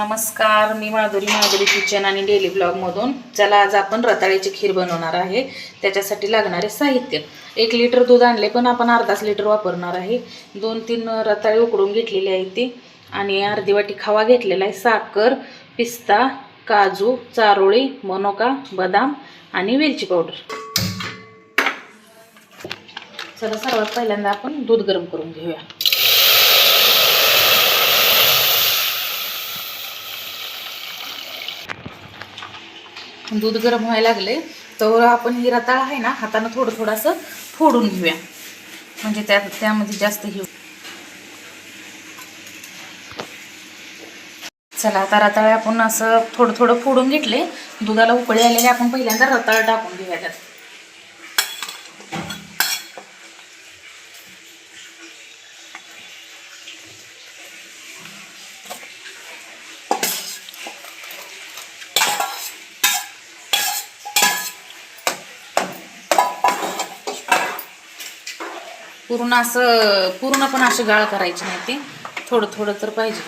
नमस्कार मी माधुरी माधुरी किचन आणि डेली ब्लॉगमधून चला आज आपण रताळ्याची खीर बनवणार आहे. त्याच्यासाठी लागणारे साहित्य. एक लिटर दूध आणले पण आपण अर्धाच लिटर वापरणार आहे. दोन तीन रताळे उकडून घेतलेले आहेत ती. आणि अर्धी वाटी खवा घेतलेला आहे. साखर पिस्ता काजू चारोळी मनोका बदाम आणि वेलची पावडर. चला सर्वात पहिल्यांदा आपण दूध गरम करून घेऊया. दूध गरम व्हायला लागले तर आपण ही रताळ आहे ना हातानं थोडं थोडंसं फोडून घेऊया. म्हणजे त्या त्यामध्ये जास्त घेऊ चला आता रताळे आपण असं थोडं थोडं फोडून घेतले. दुधाला उकळी आलेले आपण पहिल्यांदा रताळ टाकून घेऊया त्यात. पूर्ण असं पूर्ण पण अशी गाळ करायची नाही ती. थोडं थोडं तर पाहिजे.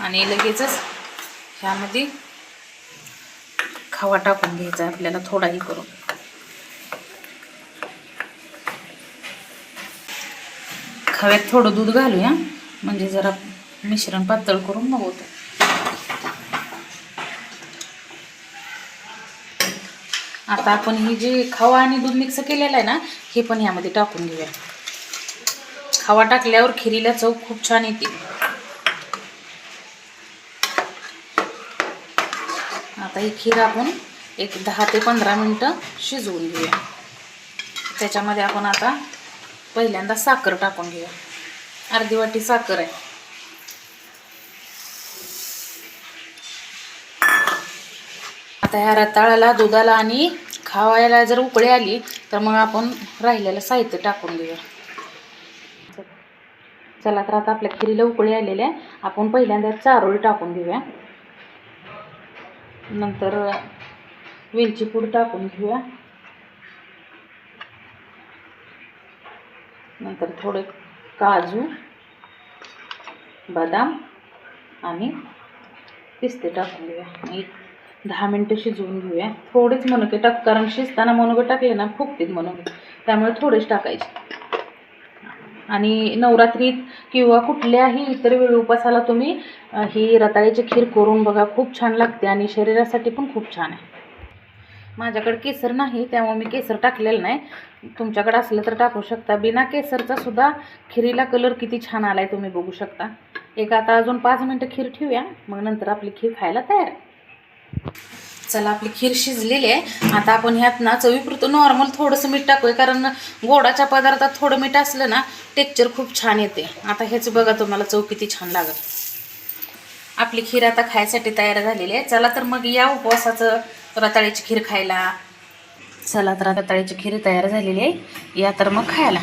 आणि लगेचच ह्यामध्ये खवा टाकून घ्यायचा आपल्याला थोडाही करून. खव्यात थोडं दूध घालूया. म्हणजे जरा मिश्रण पातळ करून मग होतं. आता आपण ही जी खवा आणि दूध मिक्स केलेलं आहे ना हे पण यामध्ये टाकून घेऊया. खवा टाकल्यावर खिरीला चव खूप छान येते. आता ही खीर आपण एक दहा ते पंधरा मिनटं शिजवून घेऊया. त्याच्यामध्ये आपण आता पहिल्यांदा साखर टाकून घेऊया. अर्धी वाटी साखर आहे. आता ह्या रताळाला दुधाला आणि खावायला जर उकळी आली तर मग आपण राहिलेलं साहित्य टाकून घेऊया चला तर आता आपल्या खिरीला उकळी आलेल्या आहे. आपण पहिल्यांदा चारोळी टाकून घेऊया. नंतर वेलची पूड टाकून घेऊया. नंतर थोडे काजू बदाम आणि पिस्ते टाकून घेऊया. एक दहा मिनटं शिजवून घेऊया. थोडेच मनुके टाक कारण शिजताना मनुके टाकले ना फुगतील मनुके. त्यामुळे थोडेच टाकायचे. आणि नवरात्रीत किंवा कुठल्याही इतर वेळी उपासाला तुम्ही ही रताळ्याची खीर करून बघा. खूप छान लागते आणि शरीरासाठी पण खूप छान आहे. माझ्याकडे केसर नाही त्यामुळे मी केसर टाकलेलं नाही. तुमच्याकडे असलं तर टाकू शकता. बिना केसरचा सुद्धा खिरीला कलर किती छान आला आहे तुम्ही बघू शकता. एक आता अजून पाच मिनटं खीर ठेवूया. मग नंतर आपली खीर खायला तयार आहे. चला आपली खीर शिजलेली आहे. आता आपण ह्यात ना चवीपुरतं नॉर्मल थोडंसं मीठ टाकूया कारण गोडाच्या पदार्थात थोडं मीठ असलं ना टेक्चर खूप छान येते. आता ह्याचं बघा तुम्हाला चव किती छान लागत आपली खीर आता खायसाठी तयार झालेली आहे. चला तर मग या उपवासाचं रताळ्याची खीर खायला. चला तर रताळ्याची खीर तयार झालेली आहे. या तर मग खायला.